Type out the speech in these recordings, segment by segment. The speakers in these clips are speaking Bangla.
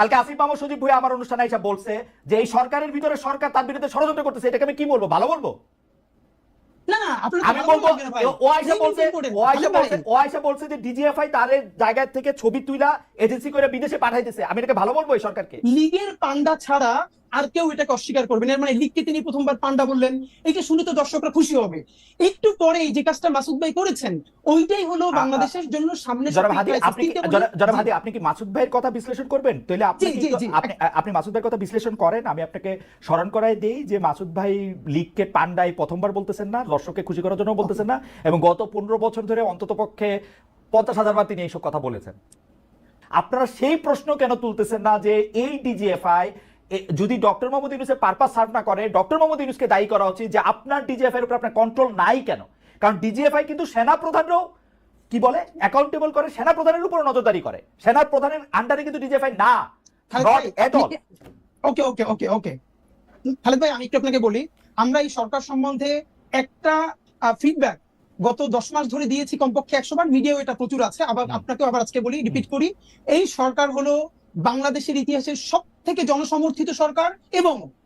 কালকে আসিফ মাহমুদ সজীব ভাই আমার অনুষ্ঠানে এসে বলছে যে এই সরকারের ভিতরে সরকার তার বিরুদ্ধে ষড়যন্ত্র করতেছে এটাকে আমি কি বলব? ভালো বলব? আমি বলব ও আয়সা বলছে ও আয়সা বলছে ও আয়সা বলছে যে ডিজিএফআই তার জায়গা থেকে ছবি তুইলা এজেন্সি করে বিদেশে পাঠাইতেছে। আমি এটাকে ভালো বলব এই সরকারকে? লীগের পান্ডা ছাড়া আর কেউ এটাকে অস্বীকার করবেন এর মানে লীগকে তিনি প্রথমবার পান্ডা বললেন। এটা শুনে তো দর্শকরা খুশি হবে। একটু পরে যে কাজটা মাসুদ ভাই করেছেন ওইটাই হলো বাংলাদেশের জন্য সামনে জনাব হাদি আপনি কি- মাসুদ ভাইয়ের কথা বিশ্লেষণ করবেন? তাহলে আপনি। আপনি আপনি মাসুদ ভাইয়ের কথা বিশ্লেষণ করেন? আমি আপনাকে স্মরণ করাই দেই যে মাসুদ ভাই লিগকে পান্ডাই প্রথমবার বলতেছেন না দর্শককে খুশি করার জন্য বলতেছেন না এবং গত পনেরো বছর ধরে অন্তত পক্ষে পঞ্চাশ হাজার বার তিনি এইসব কথা বলেছেন। আপনারা সেই প্রশ্ন কেন তুলতেছেন না যে এই ডিজিএফআই যদি ডক্টর মোহাম্মদ ইউনুসের পারপাস সার্ভ না করে ডক্টর মোহাম্মদ ইউনুসকে দায়ী করা উচিত যে আপনার ডিজিএফআই এর উপর আপনার কন্ট্রোল নাই কেন? কারণ ডিজিএফআই কিন্তু সেনা প্রধানরাও কি বলে? অ্যাকাউন্টেবল করে সেনা প্রধানের উপর নজরদারি করে। সেনা প্রধানের আন্ডারে কিন্তু ডিজিএফআই না। ওকে ওকে ওকে ওকে খালেদ ভাই আমি একটু আপনাকে বলি আমরা এই সরকার সম্বন্ধে একটা ফিডব্যাক গত দশ মাস ধরে দিয়েছি কমপক্ষে একশো বার। মিডিয়াও এটা প্রচুর আছে। আবার। আপনাকেও আবার আজকে বলি রিপিট করি। এই সরকার হলো বাংলাদেশের ইতিহাসের সব থেকে জনসমর্থিত সরকার এবং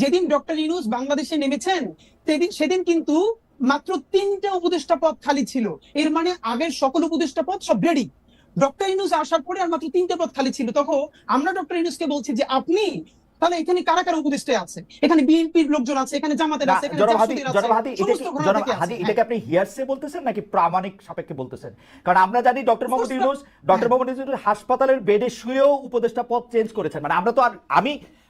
যেদিন ডক্টর ইনুস বাংলাদেশে নেমেছেন সেদিন সেদিন কিন্তু মাত্র তিনটা উপদেষ্টা পদ খালি ছিল। এর মানে আগের সকল উপদেষ্টা পদ সব রেডি ডক্টর ইনুস আসার পরে আর মাত্র তিনটে পদ খালি ছিল। তখন আমরা ডক্টর ইনুসকে বলছি যে আপনি তাহলে এখানে কারা কারা আছে? এখানে বিএনপির লোকজন আছে এখানে জামাতের আছে এখানে এটাকে আপনি হিয়ারসে বলতেছেন নাকি প্রামাণিক সাপেক্ষে বলতেছেন? কারণ আমরা জানি ডক্টর মোহাম্মদ ইউনুস ডক্টর মোহাম্মদ ইউনুস হাসপাতালের বেডে শুয়েও উপদেষ্টা পদ চেঞ্জ করেছেন। মানে আমরা তো আর আমি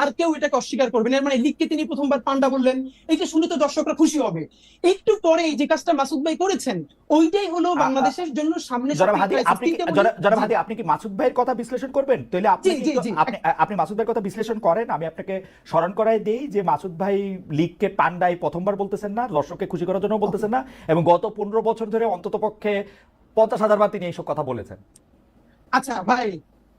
আর কেউ এটাকে অস্বীকার করবেন এর মানে লীগকে তিনি প্রথমবার পান্ডা বললেন। এইটা শুনে তো দর্শকরা খুশি হবে। একটু পরে যে কাজটা মাসুদ ভাই করেছেন ওইটাই হলো বাংলাদেশের জন্য সামনে জনাব আপনি কি- মাসুদ ভাইয়ের কথা বিশ্লেষণ করবেন? তাহলে আপনি। আপনি মাসুদ ভাইয়ের কথা বিশ্লেষণ করেন। আমি আপনাকে স্মরণ করাই দেই যে মাসুদ ভাই লিগকে পান্ডাই প্রথমবার বলতেছেন না দর্শককে খুশি করার জন্য বলতেছেন না এবং গত পনেরো বছর ধরে অন্তত পক্ষে পঞ্চাশ হাজার বার তিনি এইসব কথা বলেছেন। আচ্ছা ভাই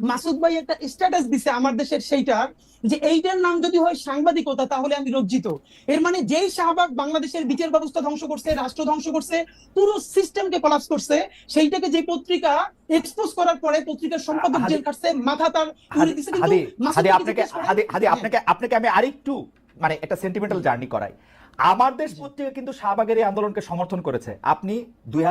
মাসুদ ভাই একটা স্ট্যাটাস দিছে আমার দেশের সেইটার যে এইটার নাম যদি হয় সাংবাদিকতা তাহলে আমি লজ্জিত এর মানে যেই শাহবাগ বাংলাদেশের বিচার ব্যবস্থা ধ্বংস করছে রাষ্ট্র ধ্বংস করছে পুরো সিস্টেমকে কলাপস করছে সেইটাকে যে পত্রিকা এক্সপোজ করার পরে পত্রিকার সম্পাদক জেল কাটছে মাথা তার উড়ে দিছে কিন্তু আপনাকে। আপনাকে আপনাকে আমি আরেকটু মানে একটা সেন্টিমেন্টাল জার্নি করাই আমার দেশ পত্রিকা কিন্তু শাহবাগের এই আন্দোলনকে সমর্থন করেছে। আপনি দুই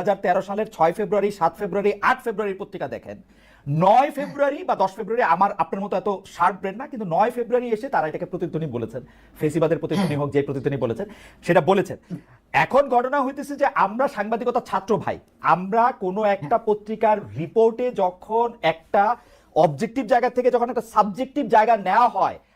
সালের ছয় ফেব্রুয়ারি সাত ফেব্রুয়ারি আট ফেব্রুয়ারি পত্রিকা দেখেন। নয় ফেব্রুয়ারি বা দশ ফেব্রুয়ারি আমার আপনার মতো এত শার্প ব্রেন না কিন্তু নয় ফেব্রুয়ারি এসে তারা এটাকে প্রতিধ্বনি বলেছেন। ফেসিবাদের প্রতিধ্বনি হোক যে প্রতিধ্বনি বলেছেন সেটা বলেছেন। এখন ঘটনা হইতেছে যে আমরা সাংবাদিকতা ছাত্র ভাই আমরা কোনো একটা পত্রিকার রিপোর্টে যখন একটা অবজেক্টিভ জায়গা থেকে যখন একটা সাবজেক্টিভ জায়গা নেওয়া হয়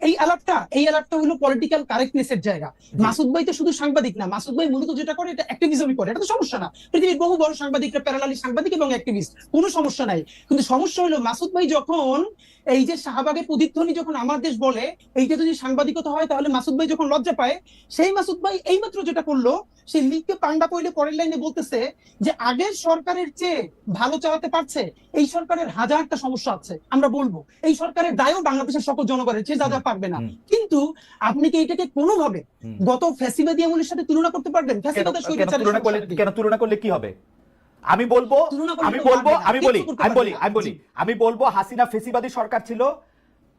এই আলাপটা এই আলাপটা হলো পলিটিক্যাল কারেক্টনেস এর জায়গা। মাসুদ ভাই তো শুধু সাংবাদিক না মাসুদ ভাই মূলত যেটা করে এটা অ্যাক্টিভিজমই করে। এটা তো সমস্যা না। পৃথিবীর বহু বড় সাংবাদিকরা প্যারালালি সাংবাদিক এবং অ্যাক্টিভিস্ট কোনো সমস্যা নাই। কিন্তু সমস্যা হলো মাসুদ ভাই যখন এই যে শাহবাগের প্রতিধ্বনি যখন আমার দেশ বলে এইটা যদি সাংবাদিকতা হয় তাহলে মাসুদ ভাই যখন লজ্জা পায় সেই মাসুদ ভাই এইমাত্র যেটা করল সেই লিগকে পান্ডা পইলে পরের লাইনে বলতেছে যে আগের সরকারের চেয়ে ভালো চালাতে পারছে এই সরকারের হাজারটা সমস্যা আছে আমরা বলব। এই সরকারের দায়ও বাংলাদেশের সকল জনগণের চেয়ে যা যা পারবে না। কিন্তু আপনি কি এটাকে কোনোভাবে। গত ফ্যাসিবাদী আমলের সাথে তুলনা করতে পারবেন? তুলনা করলে? কেন তুলনা করলে কি হবে? আমি বলব আমি বলব আমি বলি আমি বলি আমি বলি। আমি বলব হাসিনা ফেসিবাদী সরকার ছিল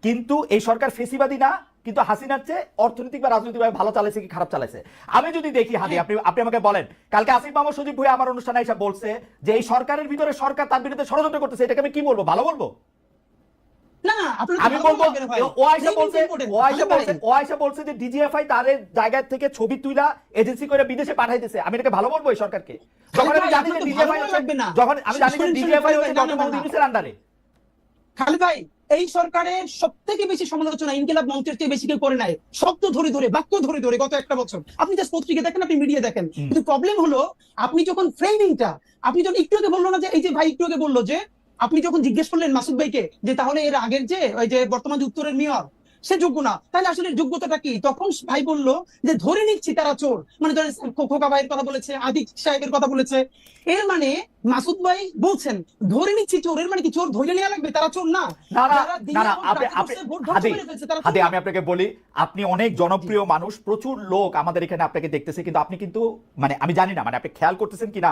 কিন্তু এই সরকার ফেসিবাদী না কিন্তু হাসিনার চেয়ে অর্থনৈতিক বা রাজনৈতিকভাবে ভালো চালাইছে কি খারাপ চালাইছে? আমি যদি দেখি হাদি আপনি আপনি আমাকে বলেন কালকে আসিফ মাহমুদ সজীব ভুঁইয়া আমার অনুষ্ঠানে এসে বলছে যে এই সরকারের ভিতরে সরকার তার বিরুদ্ধে ষড়যন্ত্র করতেছে এটাকে আমি কি বলব? ভালো বলব? আমি বলব ও আয়সা বলছে ও আয়সা বলছে ও আয়সা বলছে যে ডিজিএফআই তার জায়গা থেকে ছবি তুইলা এজেন্সি করে বিদেশে পাঠাইতেছে। আমি এটাকে ভালো বলব এই সরকারকে। যখন আমি জানি যে ডিজিএফআই ভালো লাগবে না। যখন আমি জানি যে শুনুন, শুনুন, ডিজিএফআই হচ্ছে না, না, ডক্টর মোহাম্মদ ইউনূসের আন্ডারে খালেদ ভাই এই সরকারের সব থেকে বেশি সমালোচনা ইনকিলাব মঞ্চের চেয়ে বেশি কেউ করে নাই। শব্দ ধরে ধরে বাক্য ধরে ধরে গত একটা বছর। আপনি জাস্ট পত্রিকা দেখেন আপনি মিডিয়া দেখেন। কিন্তু প্রবলেম হলো আপনি যখন ফ্রেমিংটা আপনি যখন একটু আগে বলল না যে এই যে ভাই একটু আগে বলল যে আপনি যখন জিজ্ঞেস করলেন মাসুদ ভাইকে যে তাহলে এর আগের যে ওই যে বর্তমান উত্তরের মেয়র সে যোগ্য না। তাহলে আসলে যোগ্যতাটা কি? তখন ভাই বলল যে ধরে নিচ্ছি তারা চোর। মানে ধরেন খোকা ভাইয়ের কথা বলেছে আদিক সাহেবের কথা বলেছে। এর মানে মাসুদ ভাই বলছেন ধরে নিচ্ছি চোর। এর মানে কি চোর ধরে নেওয়া লাগবে? তারা চোর না। হাদি। আমি আপনাকে বলি আপনি অনেক জনপ্রিয় মানুষ প্রচুর লোক আমাদের এখানে আপনাকে দেখতেছে কিন্তু আপনি কিন্তু মানে আমি জানি না মানে আপনি খেয়াল করতেছেন কিনা?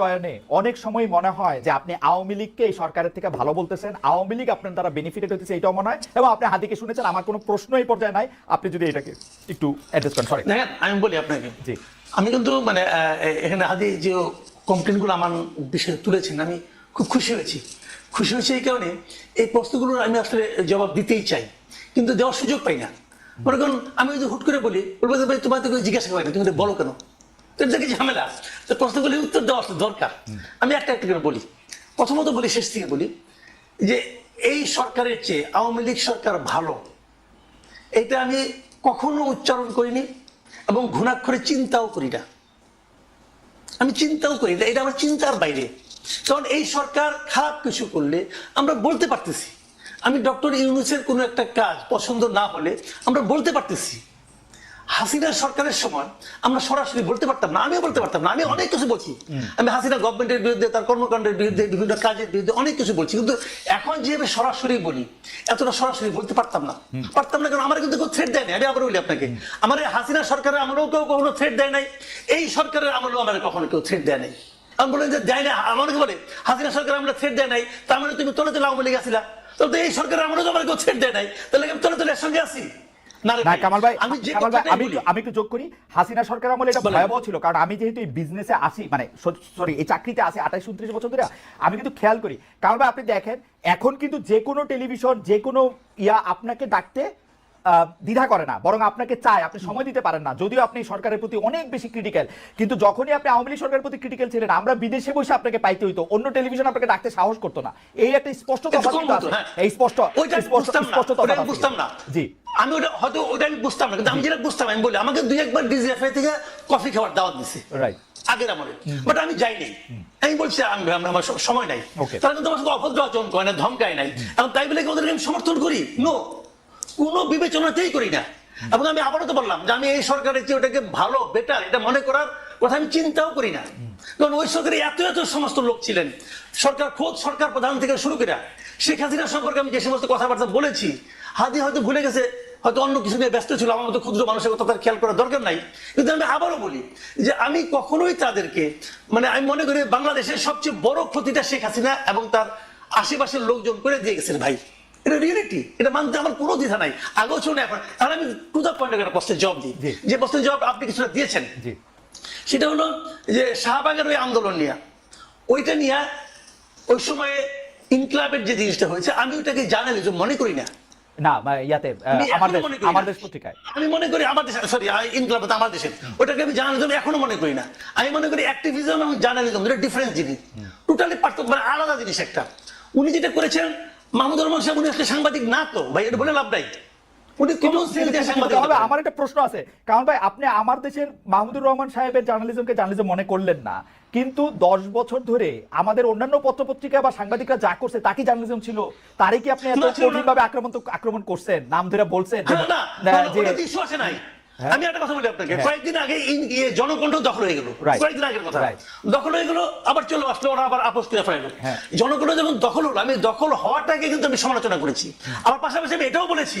চয়নে অনেক সময় মনে হয় যে আপনি আওয়ামী লীগকে এই সরকারের থেকে ভালো বলতেছেন আওয়ামী লীগ আপনার দ্বারা বেনিফিটেড হতেছে এটাও মনে হয়। এবং আপনি হাদিকে শুনেছেন আমার কোনো প্রশ্ন এই পর্যায়ে নাই। আপনি যদি এটাকে একটু অ্যাড্রেস করেন সরি আমি বলি আপনাকে। জি। আমি কিন্তু মানে এখানে আদি যে কমপ্লেনগুলো আমার বিষয়ে তুলেছেন আমি খুব খুশি হয়েছি। খুশি হয়েছি এই কারণে এই প্রশ্নগুলোর আমি আসলে জবাব দিতেই চাই কিন্তু দেওয়ার সুযোগ পাই না। মনে করুন আমি যদি হুট করে বলি বলব ভাই তোমার তো জিজ্ঞাসা করে না তুমি বলো কেন? এটা ঝামেলা। তো প্রশ্নগুলি উত্তর দেওয়া দরকার। আমি একটা একটা করে বলি। প্রথমত বলি, শেষ থেকে বলি, যে এই সরকারের চেয়ে আওয়ামী লীগ সরকার ভালো। এটা আমি কখনো উচ্চারণ করিনি এবং ঘুণাক্ষরে চিন্তাও করি না। আমি চিন্তাও করি না, এটা আমার চিন্তার বাইরে। কারণ এই সরকার খারাপ কিছু করলে আমরা বলতে পারতেছি। আমি ডক্টর ইউনুসের কোনো একটা কাজ পছন্দ না হলে আমরা বলতে পারতেছি। হাসিনা সরকারের সময় আমরা সরাসরি বলতে পারতাম না আমিও বলতে পারতাম না আমি অনেক কিছু বলছি। আমি হাসিনা গভর্নমেন্টের বিরুদ্ধে তার কর্মকাণ্ডের বিরুদ্ধে বিভিন্ন কাজের বিরুদ্ধে অনেক কিছু বলছি কিন্তু এখন যেভাবে সরাসরি বলি এতটা সরাসরি বলতে পারতাম না। পারতাম না কারণ আমার কিন্তু কেউ থ্রেড দেয় না আমি আবার বলি আপনাকে। আমার হাসিনা সরকারের আমলেও কেউ কখনো থ্রেড দেয় নাই এই সরকারের আমলেও আমার কখনো কেউ থ্রেড দেয় নাই। আমি বলেন যে দেয় না আমাকে বলে হাসিনা সরকার আমরা থ্রেড দেয় নাই তার মানে তুমি তোলে তোলে আওয়ামী লীগ আসিলা তাহলে তো এই সরকারের আমলেও তো আমার কেউ থ্রেড দেয় নাই তাহলে আমি তোলে তোলে সঙ্গে আসি না কামাল ভাই কামাল ভাই আমি আমি একটু যোগ করি। হাসিনা সরকার আমলে এটা। ভয়াবহ ছিল কারণ আমি যেহেতু এই বিজনেসে আসি মানে সরি এই চাকরিতে আসি আঠাশ উনত্রিশ বছর ধরে আমি কিন্তু খেয়াল করি। কারণ ভাই আপনি দেখেন এখন কিন্তু যে কোনো টেলিভিশন যে কোনো ইয়া আপনাকে ডাকতে দ্বিধা করে না বরং আপনাকে চায় আপনি সময় দিতে পারেন না। যদিও আপনি সরকারের প্রতি অনেক বেশি ক্রিটিক্যাল কিন্তু যখনই আপনি আওয়ামী লীগ সরকারের প্রতি ক্রিটিক্যাল ছিলেন আমরা বিদেশে বসে আপনাকে পাইতে হইতো অন্য টেলিভিশন আপনাকে ডাকতে সাহস করতো না। এই একটা স্পষ্ট। হ্যাঁ। এই স্পষ্ট স্পষ্ট বুঝতাম না, স্পষ্ট আমি বুঝতাম না। জি। আমি ওটা হয়তো ওটা আমি বুঝতাম না কিন্তু আমি যেটা বুঝতাম আমি বলি আমাকে দুই একবার ডিজিএফআই থেকে কফি খাওয়ার দাওয়াত দিছে। রাইট আগের আমলে। বাট আমি যাইনি। আমি বলছি আমি আমি- আমার সময় নাই. তারা কিন্তু আমার সাথে অভদ্র আচরণ করে না ধমকায় নাই। তাই বলে কি ওদেরকে আমি সমর্থন করি? নো কোনো বিবেচনাতেই করি না। এবং আমি আবারও তো বললাম যে আমি এই সরকারের চেয়ে ওটাকে ভালো বেটার এটা মনে করার কথা আমি চিন্তাও করি না। কারণ ওই সরকারে এত এত সমস্ত লোক ছিলেন। সরকার খোদ সরকার প্রধান থেকে শুরু করে শেখ হাসিনা সম্পর্কে আমি যে সমস্ত কথাবার্তা বলেছি হাদি হয়তো ভুলে গেছে, হয়তো অন্য কিছু নিয়ে ব্যস্ত ছিল, আমার মতো ক্ষুদ্র মানুষের কথা তার খেয়াল করার দরকার নাই। কিন্তু আমি আবারও বলি যে আমি কখনোই তাদেরকে মানে আমি মনে করি বাংলাদেশের সবচেয়ে বড় ক্ষতিটা শেখ হাসিনা এবং তার আশেপাশের লোকজন করে দিয়ে গেছেন ভাই। এটা রিয়েলিটি এটা মানতে আমার কোনো দ্বিধা নাই। আগেও শুনে এখন। আর আমি টু দ্য পয়েন্ট একটা প্রশ্নের জবাব দিই। যে প্রশ্নের জবাব আপনি কিছুটা দিয়েছেন। সেটা হলো যে শাহবাগের ওই আন্দোলন নিয়ে। ওইটা নিয়ে ওই সময়ে ইনকলাবের যে জিনিসটা হয়েছে আমি ওটাকে জার্নালিজম মনে করি না। না ইয়াতে আমার দেশ মনে দেশ পত্রিকায়। আমি মনে করি আমার দেশ সরি ইনকলাব আমার দেশের। ওটাকে আমি জার্নালিজম এখনও মনে করি না। আমি মনে করি অ্যাক্টিভিজম এবং জার্নালিজম দুটো ডিফারেন্ট জিনিস। টোটালি পার্থক্য মানে আলাদা জিনিস একটা। উনি যেটা করেছেন মাহমুদুর রহমান সাহেব উনি আসলে সাংবাদিক না তো? ভাই এটা বলে লাভ নাই। আমার একটা প্রশ্ন আছে। কারণ ভাই আপনি আমার দেশের মাহমুদুর রহমান সাহেবের জার্নালিজমকে জার্নালিজম মনে করলেন না। কিন্তু দশ বছর ধরে আমাদের অন্যান্য পত্রপত্রিকা বা সাংবাদিকরা যা করছে তা কি জার্নালিজম ছিল? তারই কি আপনি এত। কঠিনভাবে আক্রমণ আক্রমণ করছেন? নাম ধরে বলছেন? যে- হ্যাঁ। আমি একটা কথা বলি আপনাকে। হ্যাঁ। কয়েকদিন আগে ইয়ে জনকণ্ঠ দখল হয়ে গেল। কয়েকদিন আগের কথা। দখল হয়ে গেল আবার চলে আসলো ওরা আবার আপোষ করে ফেলাইলো হ্যাঁ। জনকণ্ঠ যেমন দখল হলো আমি দখল হওয়াটাকে কিন্তু আমি সমালোচনা করেছি। আমার পাশাপাশি আমি এটাও বলেছি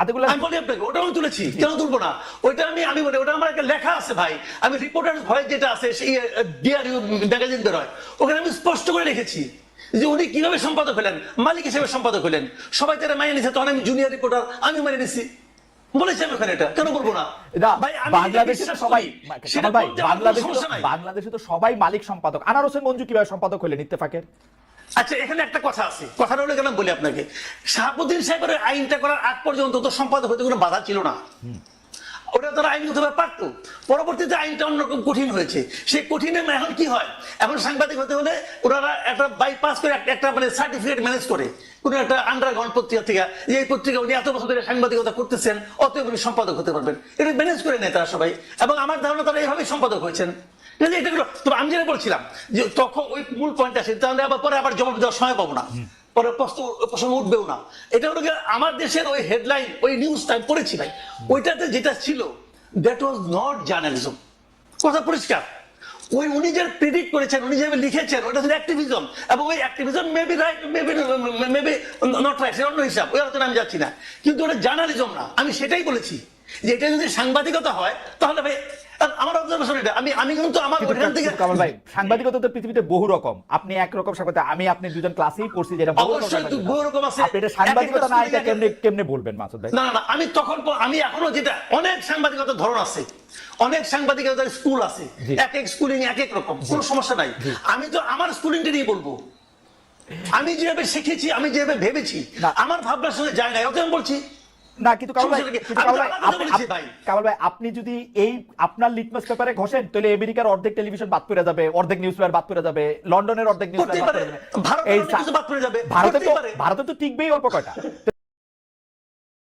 আতিকুল্লাহ আমি বলি আপনাকে ওটাও আমি তুলেছি কেন তুলবো না? ওইটা আমি আমি বলি ওটা আমার একটা লেখা আছে ভাই। আমি রিপোর্টার ভয়েস যেটা আছে সেই ডিআরইউ ম্যাগাজিন বেরোয় ওখানে আমি স্পষ্ট করে রেখেছি যে উনি কীভাবে সম্পাদক হলেন মালিক হিসেবে সম্পাদক হলেন। সবাই তারা মাইনে নিছে তখন আমি জুনিয়র রিপোর্টার আমি মেনে নিছি বলেছি আমি ওখানে এটা কেন বলব না? বাংলাদেশে তো সবাই ভাই বাংলাদেশে তো সবাই মালিক সম্পাদক। আনার হোসেন মঞ্জু কীভাবে সম্পাদক হলেন ইত্তেফাকের? আচ্ছা এখানে একটা কথা আছে। কথাটা হলে কেন বলি আপনাকে? শাহাবুদ্দিন সাহেবের আইনটা করার আগ পর্যন্ত তো সম্পাদক হতে কোনো বাধা ছিল না। ওটা তারা আইনগতভাবে পারত। পরবর্তীতে আইনটা অন্যরকম কঠিন হয়েছে, সেই কঠিনে এখন কি হয়? এখন সাংবাদিক হতে হলে ওনারা একটা বাইপাস করে একটা- মানে সার্টিফিকেট ম্যানেজ করে। কোন একটা আন্ডারগ্রাউন্ড পত্রিকা থেকে। যে পত্রিকা উনি এত বছর ধরে সাংবাদিকতা করতেছেন, অতএব উনি সম্পাদক হতে পারবেন। এটা ম্যানেজ করে নেয় তারা সবাই। এবং আমার ধারণা তারা এইভাবেই সম্পাদক হয়েছেন। এটা তবে আমি যেটা বলছিলাম যে তখন ওই মূল পয়েন্ট আসে তাহলে আবার পরে আবার জবাব দেওয়ার সময় পাবো না। পরে প্রশ্ন প্রশ্ন উঠবেও না। এটা হলো আমার দেশের ওই হেডলাইন ওই নিউজটা আমি পড়েছি ভাই। ওইটাতে যেটা ছিল দ্যাট ওয়াজ নট জার্নালিজম কথা পরিষ্কার। ওই উনি যে প্রেডিক্ট করেছেন উনি যেভাবে লিখেছেন ওটা ছিল অ্যাক্টিভিজম এবং ওই activism maybe right maybe maybe not right অন্য হিসাব ওই আলোচনা আমি যাচ্ছি না। কিন্তু ওটা জার্নালিজম না। আমি সেটাই বলেছি। যে এটা যদি সাংবাদিকতা হয় তাহলে ভাই আমার অবজারভেশন এটা। আমি আমি কিন্তু আমার ওইখান থেকে কামাল ভাই সাংবাদিকতা তো পৃথিবীতে বহু রকম। আপনি একরকম সাংবাদিক আমি আপনি দুজন ক্লাসেই পড়ছি যেটা অবশ্যই সাংবাদিকতা। বহু রকম আছে। আপনি এটা সাংবাদিকতা না এটা কেমনে কেমনে বলবেন মাসুদ ভাই? না না আমি তখন আমি এখনও যেটা অনেক সাংবাদিকতার ধরন আছে। অনেক সাংবাদিকতার স্কুল আছে। এক এক স্কুলিং এক এক রকম। কোনো সমস্যা নাই। আমি তো আমার স্কুলিংটা নিয়ে বলব। আমি যেভাবে শিখেছি আমি যেভাবে ভেবেছি আমার ভাবনার সঙ্গে যায় না অত আমি বলছি না কিন্তু কামাল ভাই কিন্তু কামাল ভাই। কামাল ভাই আপনি যদি এই আপনার লিটমাস পেপারে ঘষেন তাহলে আমেরিকার অর্ধেক টেলিভিশন বাদ পড়ে যাবে অর্ধেক নিউজ পেপার বাদ পড়ে যাবে লন্ডনের অর্ধেক নিউজ পেপার বাদ। পড়ে যাবে। ভারতে তো ঠিকবেই ভারতে তো টিকবেই অল্প কয়টা